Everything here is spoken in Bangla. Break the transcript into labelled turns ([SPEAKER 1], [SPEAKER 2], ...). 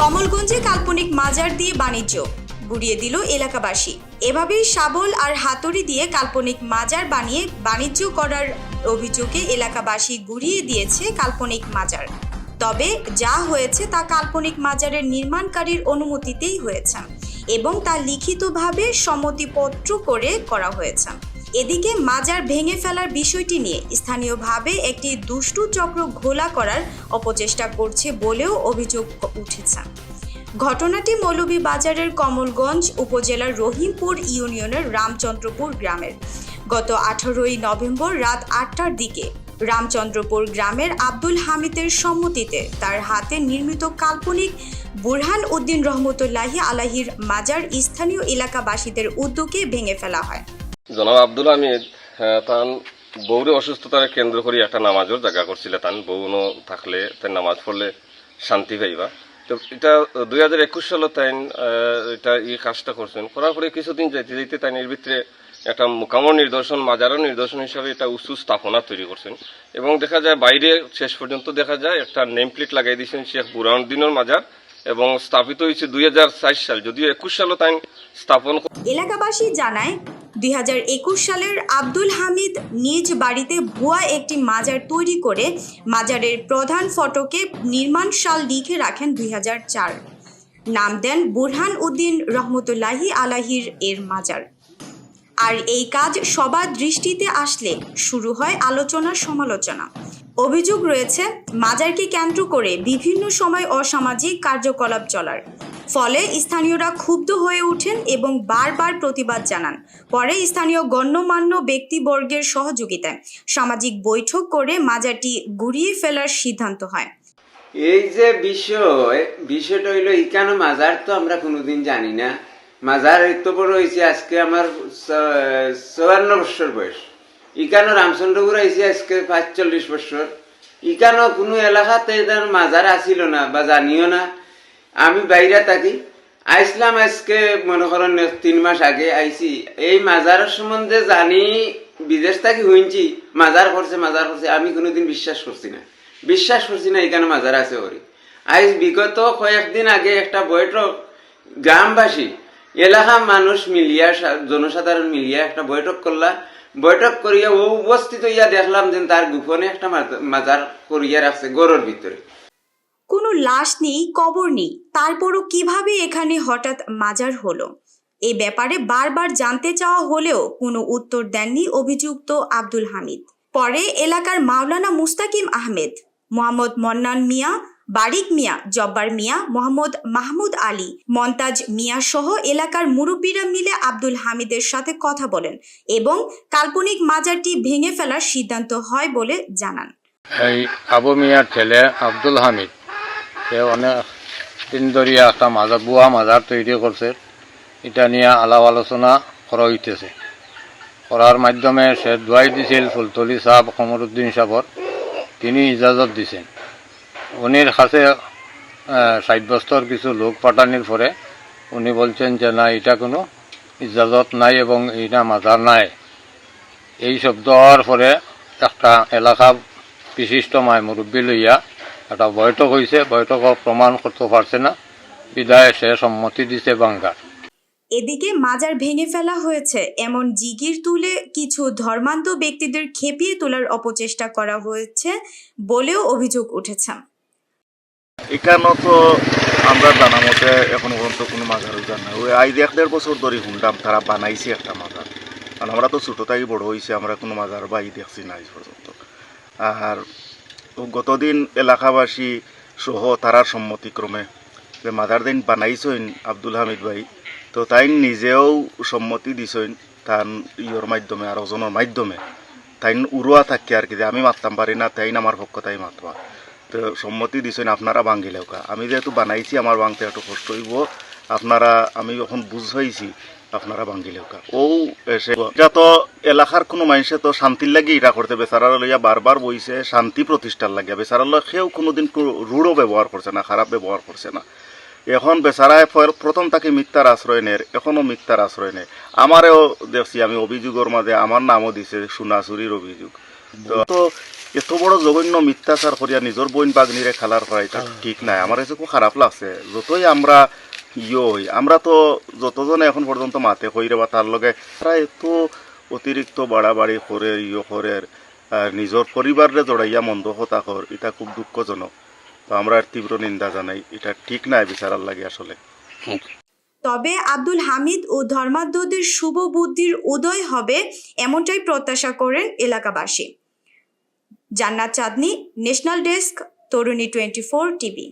[SPEAKER 1] কমলগঞ্জে কাল্পনিক মাজার দিয়ে বাণিজ্য। গুড়িয়ে দিল এলাকাবাসী। এভাবেই শাবল আর হাতুড়ি দিয়ে কাল্পনিক মাজার বানিয়ে বাণিজ্য করার অভিযোগে এলাকাবাসী গুড়িয়ে দিয়েছে কাল্পনিক মাজার। তবে যা হয়েছে তা কাল্পনিক মাজারের নির্মাণকারীর অনুমতিতেই হয়েছে এবং তা লিখিতভাবে সম্মতিপত্র করে করা হয়েছে। এদিকে মাজার ভেঙে ফেলার বিষয়টি নিয়ে স্থানীয়ভাবে একটি দুষ্টু চক্র ঘোলা করার অপচেষ্টা করছে বলেও অভিযোগ উঠেছে। ঘটনাটি মৌলভীবাজারের কমলগঞ্জ উপজেলার রহিমপুর ইউনিয়নের রামচন্দ্রপুর গ্রামের। গত আঠারোই নভেম্বর রাত আটটার দিকে রামচন্দ্রপুর গ্রামের আব্দুল হামিদের সম্মতিতে তার হাতে নির্মিত কাল্পনিক বুরহান উদ্দিন রহমতুল্লাহি আলাহির মাজার স্থানীয় এলাকাবাসীদের উদ্যোগে ভেঙে ফেলা হয়।
[SPEAKER 2] জনাব আব্দুল হামিদ হ্যাঁ, তান বউরে অসুস্থতার কেন্দ্র করে একটা নামাজের জায়গা করছিল তান। বউ থাকলে তাই নামাজ পড়লে শান্তি পাইবা। তো এটা দুই হাজার একুশ সালে তাই এটা এই কাজটা করছেন। করার পরে কিছুদিন যাইতে যাইতে তাই এর ভিতরে একটা মোকামর নিদর্শন মাজারও নিদর্শন হিসাবে এটা উঁচু স্থাপনা তৈরি করছেন। এবং দেখা যায় বাইরে শেষ পর্যন্ত দেখা যায় একটা নেম প্লেট লাগাই দিয়েছেন শেখ বুরাউদ্দিনের মাজার এবং স্থাপিত হয়েছে দুই হাজার সাল। যদিও একুশ সালে তাই স্থাপন
[SPEAKER 1] এলাকাবাসী জানায় দু হাজার একুশ সালের আব্দুল হামিদ নিজ বাড়িতে ভুয়া একটি মাজার তৈরি করে মাজারের প্রধান ফটকে নির্মাণ সাল লিখে রাখেন দুই হাজার চার। নাম দেন বুরহান উদ্দিন রহমতুল্লাহি আলাহির এর মাজার। আর এই কাজ সবার দৃষ্টিতে আসলে শুরু হয় আলোচনা সমালোচনা। অভিযোগ রয়েছে, মাজারকে কেন্দ্র করে বিভিন্ন সময় অসামাজিক কার্যকলাপ চলার। ফলে স্থানীয়রা ক্ষুব্ধ হয়ে ওঠেন এবং বারবার প্রতিবাদ জানান। পরে স্থানীয় গণ্যমান্য ব্যক্তিবর্গের সহযোগিতায় সামাজিক বৈঠক করে মাজারটি গুড়িয়ে ফেলার সিদ্ধান্ত হয়।
[SPEAKER 3] এই যে বিষয়, বিষয়টা হইল ইকানো মাজার তো আমরা কোনোদিন জানি না। মাজার এত বড় হয়েছে আজকে আমার চুয়ান্ন বছর বয়স। ইকানো রামচন্দ্রপুর হয়েছে আজকে পাঁচচল্লিশ বছর। ইকানো কোনো এলাকাতে মাজার আসিল না বা জানিও না? আমি বাইরে থাকি। আইসলাম আজকে, মনে করেন, তিন মাস আগে আইছি। এই মাজারের সম্বন্ধে জানি, বিদেশ থাকি হইছি মাজার করছে মাজার করছে, আমি কোনোদিন বিশ্বাস করছি না। বিশ্বাস করছি না, এখানে মাজার আছে ওরে আজ বিগত কয়েকদিন আগে একটা বৈঠক, গ্রামবাসী, এলাকা মানুষ মিলিয়া জনসাধারণ মিলিয়া একটা বৈঠক করলা। বৈঠক করিয়া ও উপস্থিত হইয়া দেখলাম যে তার গোপনে একটা মাজ- মাজার করিয়া রাখছে, গরুর ভিতরে।
[SPEAKER 1] কোনো লাশ নেই, কবর নেই। তারপরও কীভাবে এখানে হঠাৎ মাজার হলো? এ ব্যাপারে বারবার জানতে চাওয়া হলেও কোনো উত্তর দেননি অভিযুক্ত আব্দুল হামিদ। পরে এলাকার মাওলানা মুস্তাকিম আহমেদ, মোহাম্মদ মন্নান মিয়া, বারিক মিয়া, জব্বার মিয়া, মোহাম্মদ মাহমুদ আলী, মন্তাজ মিয়া সহ এলাকার মুরব্বীরা মিলে আব্দুল হামিদের সাথে কথা বলেন এবং কাল্পনিক মাজারটি ভেঙে ফেলার সিদ্ধান্ত হয় বলে জানান।
[SPEAKER 4] এই আবু মিয়ার ছেলে আব্দুল হামিদ। সে অনেক দিন একটা মাজার বুয়া মাজার তৈরি করছে এটা নিয়ে আলাপ আলোচনা করা হইতেছে। করার মাধ্যমে সে দোয়াই দিছিল ফুলতলি সাহেব কমরুদ্দিন সাহর তিনি ইজাজত দিছেন উনির কাছে সাব্যস্তর কিছু লোক পাঠানির পরে উনি বলছেন যে, না এটা কোনো ইজাজত নাই এবং এটা মাজার নাই। এই শব্দ হওয়ার পরে একটা এলাকা বিশিষ্ট মায় মুরব্বী লইয়া একটা বৈঠক হয়েছে বৈঠক প্রমাণ করতে পারছে না। বিদায় সে সম্মতি দিছে বাঙ্গার
[SPEAKER 1] এদিকে মাজার ভেঙে ফেলা হয়েছে এমন জিগির তুলে কিছু ধর্মান্ত ব্যক্তিদের খেপিয়ে তোলার অপচেষ্টা করা হয়েছে বলেও অভিযোগ উঠেছে।
[SPEAKER 5] এখানেও তো আমরা জানা মতে এখন পর্যন্ত কোনো মাজার উজান নাই। ওই আই এক দেড় বছর ধরে শুনলাম তারা বানাইছে একটা মাজার। কারণ আমরা তো ছোটো থেকে বড় হয়েছে আমরা কোনো মাজার বা ই দেখছি না আজ পর্যন্ত। আর গতদিন এলাকাবাসী সহ তারার সম্মতিক্রমে যে মাজার দিন বানাইছেন আব্দুল হামিদ ভাই, তো তাই নিজেও সম্মতি দিছেন তার ইয়র মাধ্যমে আর ওজনের মাধ্যমে। তাই উড়োয়া থাকি আর কি যে আমি মারতাম পারি না তাই আমার পক্ষ তাই মাতবা। তো সম্মতি দিছেন আপনারা ভাঙ্গিলেও কা আমি যেহেতু বানাইছি আমার ভাঙতে একটু কষ্ট হইব। আপনারা, আমি যখন বুঝাইছি আপনারা ভাঙ্গিলেও ও এসে এটা তো এলাকার কোনো মানুষে তো শান্তির লাগি এটা করতে বেচারার লইয়া বারবার বইছে শান্তি প্রতিষ্ঠার লাগিয়া বেচারার লয় সেও কোনোদিন কোনো রূঢ় ব্যবহার করছে না খারাপ ব্যবহার করছে না। এখন বেচারায় প্রথম তাকে মিথ্যার আশ্রয় নেয় এখনও মিথ্যার আশ্রয় নেয় আমারও দেখছি আমি অভিযোগের মাঝে আমার নামও দিছে সোনাচুরির অভিযোগ। তো- এত বড় জঘন্য মিথ্যাচার করিয়া নিজের বইন বাগনিরে খেলার করা এটা ঠিক নাই। আমার কাছে খুব খারাপ লাগছে। যতই আমরা ইয়ে হই আমরা তো যতজনে এখন পর্যন্ত মাতে কইরে বা তার লগে তারা এত অতিরিক্ত বাড়াবাড়ি করে ইয়ে করে আর নিজের পরিবারে জড়াইয়া মন্দ হতা কর এটা খুব দুঃখজনক। তো আমরা তীব্র নিন্দা জানাই। এটা ঠিক নাই বিচারার লাগে আসলে।
[SPEAKER 1] তবে আব্দুল হামিদ ও ধর্মাধ্যদের শুভ বুদ্ধির উদয় হবে এমনটাই প্রত্যাশা করেন এলাকাবাসী। জান্নাত চাঁদনি ন্যাশনাল ডেস্ক তরুণী টোয়েন্টি ফোর টিভি।